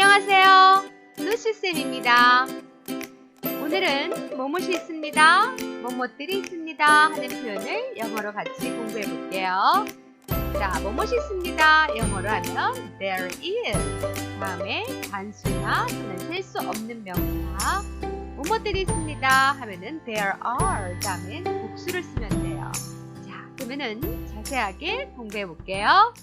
안녕하세요. 루시쌤입니다. 오늘은 뭐뭇이 있습니다. 뭐뭇들이 있습니다. 하는 표현을 영어로 같이 공부해 볼게요. 자, 뭐뭇이 있습니다. 영어로 하면 there is. 다음에 단수나 또는 셀 수 없는 명사. 뭐뭇들이 있습니다. 하면은 there are. 다음에 복수를 쓰면 돼요. 자, 그러면은 자세하게 공부해 볼게요.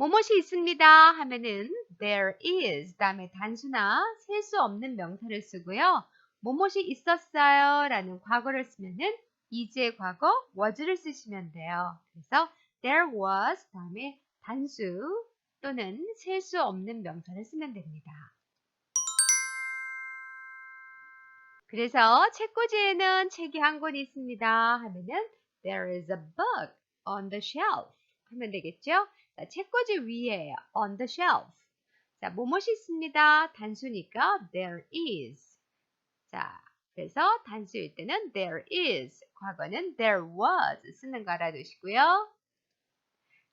뭐뭇이 있습니다 하면은 there is 다음에 단수나 셀 수 없는 명사를 쓰고요. 뭐뭇이 있었어요 라는 과거를 쓰면은 is의 과거 was를 쓰시면 돼요. 그래서 there was 다음에 단수 또는 셀 수 없는 명사를 쓰면 됩니다. 그래서 책꽂이에는 책이 한 권 있습니다 하면은 there is a book on the shelf 하면 되겠죠? 자, 책꽂이 위에 on the shelf. 자, 뭐뭇이 있습니다. 단수니까 there is. 자, 그래서 단수일 때는 there is. 과거는 there was 쓰는 거 알아두시고요.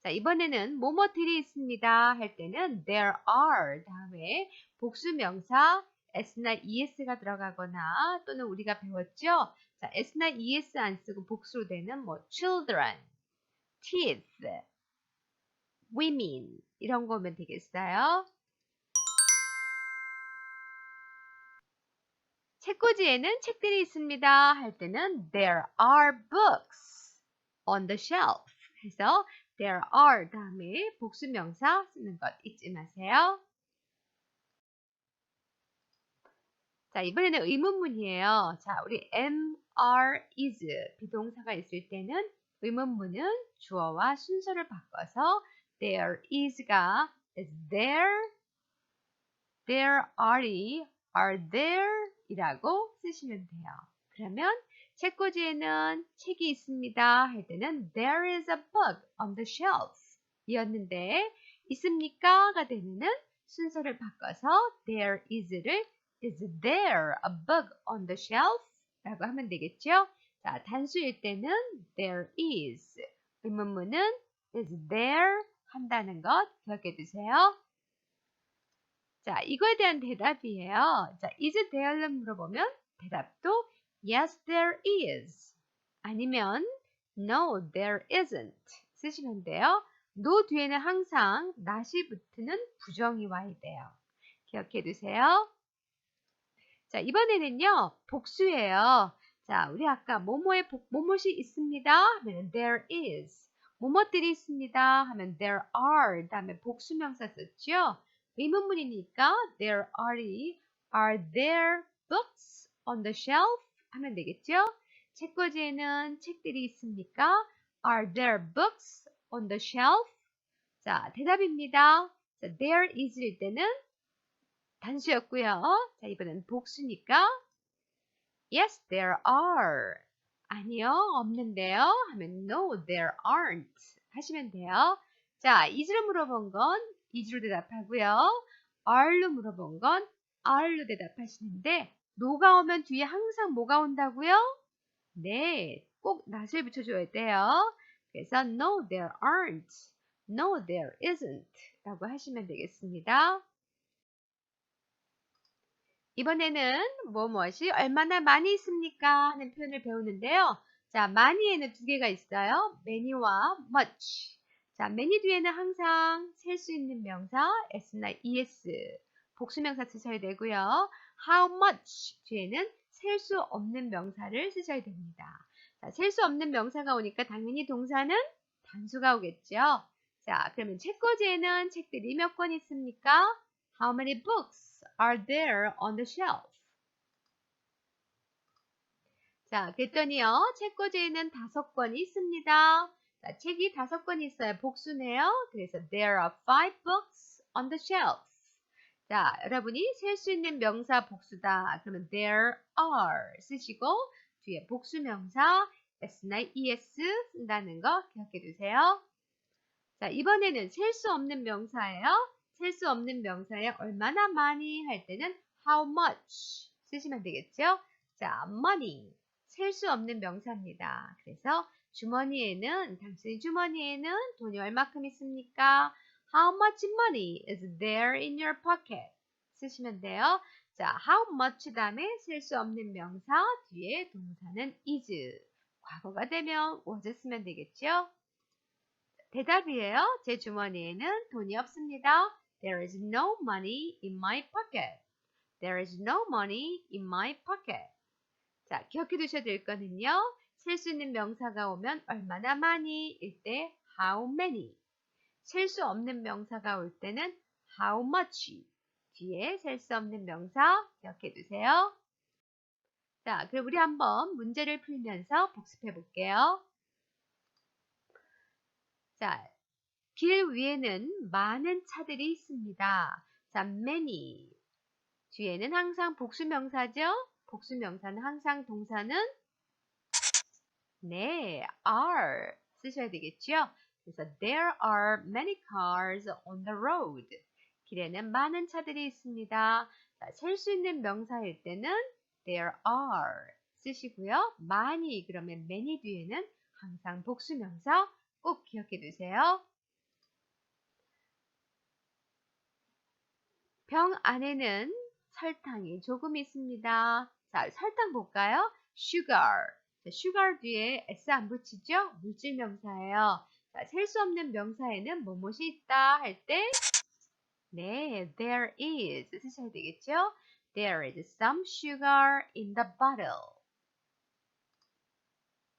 자, 이번에는 뭐뭐들이 있습니다. 할 때는 there are 다음에 복수 명사 s나 es가 들어가거나 또는 우리가 배웠죠. 자, s나 es 안 쓰고 복수로 되는 뭐 children, teeth, women 이런 거면 되겠어요. 책꽂이에는 책들이 있습니다. 할 때는 there are books on the shelf. 해서 there are 다음에 복수 명사 쓰는 것 잊지 마세요. 자, 이번에는 의문문이에요. 자, 우리 am, are, is 비동사가 있을 때는 의문문은 주어와 순서를 바꿔서 there is가 is there, there are, are there 이라고 쓰시면 돼요. 그러면 책꽂이에는 책이 있습니다 할 때는 there is a book on the shelf 이었는데 있습니까?가 되면은 순서를 바꿔서 there is를 is there a book on the shelf 라고 하면 되겠죠? 자, 단수일 때는 there is 의문문은 is there 한다는 것 기억해 두세요. 자, 이거에 대한 대답이에요. 자, is there를 물어보면 대답도 yes, there is. 아니면 no, there isn't. 쓰시면 돼요. no 뒤에는 항상 not이 붙는 부정이 와야 돼요. 기억해 두세요. 자, 이번에는요, 복수예요. 자, 우리 아까 뭐뭐에 복, 뭐뭇이 있습니다. 하면 there is. 뭐뭇들이 있습니다. 하면 there are. 다음에 복수명사 썼죠. 의문문이니까 there are, are there books on the shelf? 하면 되겠죠? 책꽂이에는 책들이 있습니까? Are there books on the shelf? 자, 대답입니다. 자, there is일 때는 단수였고요. 자, 이번엔 복수니까 Yes, there are. 아니요, 없는데요. 하면 No, there aren't. 하시면 돼요. 자, is로 물어본 건 is로 대답하고요. are로 물어본 건 are로 대답하시는데 no가 오면 뒤에 항상 뭐가 온다고요? 네, 꼭 not을 붙여줘야 돼요. 그래서 No, there aren't. No, there isn't. 라고 하시면 되겠습니다. 이번에는 뭐 무엇이 얼마나 많이 있습니까? 하는 표현을 배우는데요. 자, 많이에는 두 개가 있어요. many와 much. 자, many 뒤에는 항상 셀 수 있는 명사 s나 es 복수명사 쓰셔야 되고요. how much 뒤에는 셀 수 없는 명사를 쓰셔야 됩니다. 자, 셀 수 없는 명사가 오니까 당연히 동사는 단수가 오겠죠. 자, 그러면 책꽂이에는 책들이 몇 권 있습니까? How many books are there on the shelf? 자, 그랬더니요. 책꽂이에는 다섯 권이 있습니다. 자, 책이 다섯 권 있어요. 복수네요. 그래서 there are five books on the shelf. 자, 여러분이 셀 수 있는 명사 복수다. 그러면 there are 쓰시고 뒤에 복수 명사 s나 es 쓴다는 거 기억해 두세요. 자, 이번에는 셀 수 없는 명사예요. 셀 수 없는 명사에 얼마나 많이 할 때는 how much 쓰시면 되겠죠? 자, money 셀 수 없는 명사입니다. 그래서 주머니에는 당신의 주머니에는 돈이 얼마큼 있습니까? How much money is there in your pocket? 쓰시면 돼요. 자, how much 다음에 셀수 없는 명사 뒤에 동사는 is. 과거가 되면 was 쓰면 되겠죠? 대답이에요. 제 주머니에는 돈이 없습니다. There is no money in my pocket. There is no money in my pocket. 자, 기억해 두셔야 될 거는요. 셀 수 있는 명사가 오면 얼마나 많이 일 때 how many. 셀 수 없는 명사가 올 때는 how much. 뒤에 셀 수 없는 명사 기억해 두세요. 자, 그럼 우리 한번 문제를 풀면서 복습해 볼게요. 자, 길 위에는 많은 차들이 있습니다. 자, many. 뒤에는 항상 복수명사죠? 복수명사는 항상 동사는 네, are 쓰셔야 되겠죠? 그래서 there are many cars on the road. 길에는 많은 차들이 있습니다. 자, 셀수 있는 명사일 때는 there are 쓰시고요. 많이 그러면 many 뒤에는 항상 복수명사 꼭 기억해 두세요. 병 안에는 설탕이 조금 있습니다. 자, 설탕 볼까요? sugar. 자, sugar 뒤에 s 안 붙이죠? 물질 명사예요. 자, 셀 수 없는 명사에는 뭐뭇이 있다 할 때, 네, there is 쓰셔야 되겠죠? There is some sugar in the bottle.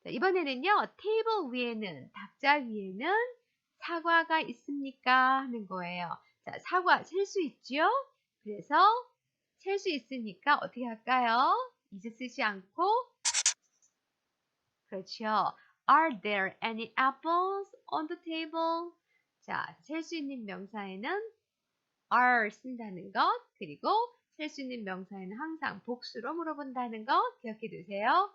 자, 이번에는요, 테이블 위에는, 탁자 위에는 사과가 있습니까? 하는 거예요. 자, 사과 셀 수 있죠? 그래서 셀 수 있으니까 어떻게 할까요? 이제 쓰지 않고 그렇죠. Are there any apples on the table? 자, 셀 수 있는 명사에는 are 쓴다는 것 그리고 셀 수 있는 명사에는 항상 복수로 물어본다는 것 기억해 두세요.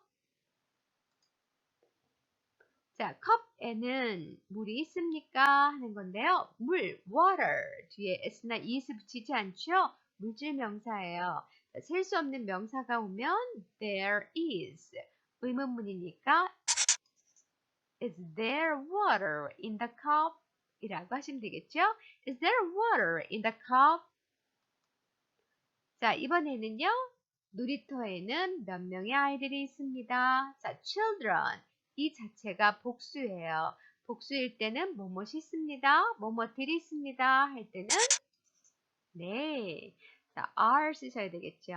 자, 컵에는 물이 있습니까? 하는 건데요. 물, water 뒤에 s나 is 붙이지 않죠? 물질 명사예요. 셀 수 없는 명사가 오면 there is 의문문이니까 is there water in the cup? 이라고 하시면 되겠죠? Is there water in the cup? 자, 이번에는요. 놀이터에는 몇 명의 아이들이 있습니다. 자, children. 이 자체가 복수예요. 복수일 때는 뭐뭇이 있습니다. 뭐뭇들이 있습니다. 할 때는 네. 자, are 쓰셔야 되겠죠.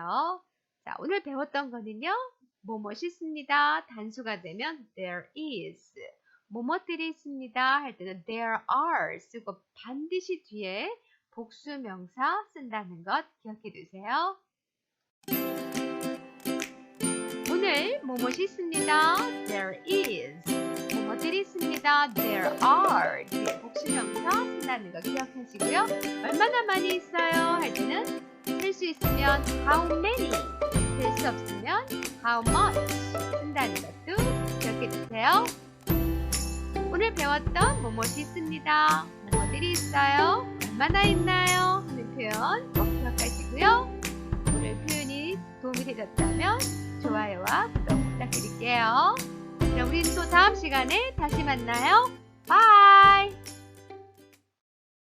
자, 오늘 배웠던 거는요. 뭐뭇이 있습니다. 단수가 되면 there is. 뭐뭇들이 있습니다. 할 때는 there are 쓰고 반드시 뒤에 복수 명사 쓴다는 것 기억해 두세요. 오늘 뭐뭇이 있습니다. There is. 뭐뭇들이 있습니다. There are. 뒤에 복수 명사 쓴다는 거 기억하시고요. 얼마나 많이 있어요? 할 때는 셀수 있으면 how many. 셀수 없으면 how much 쓴다는 것도 기억해 주세요. 오늘 배웠던 뭐뭇이 있습니다. 뭐들이 있어요? 얼마나 있나요? 되셨다면 좋아요와 구독 부탁드릴게요. 그럼 우리는 또 다음 시간에 다시 만나요. 바이!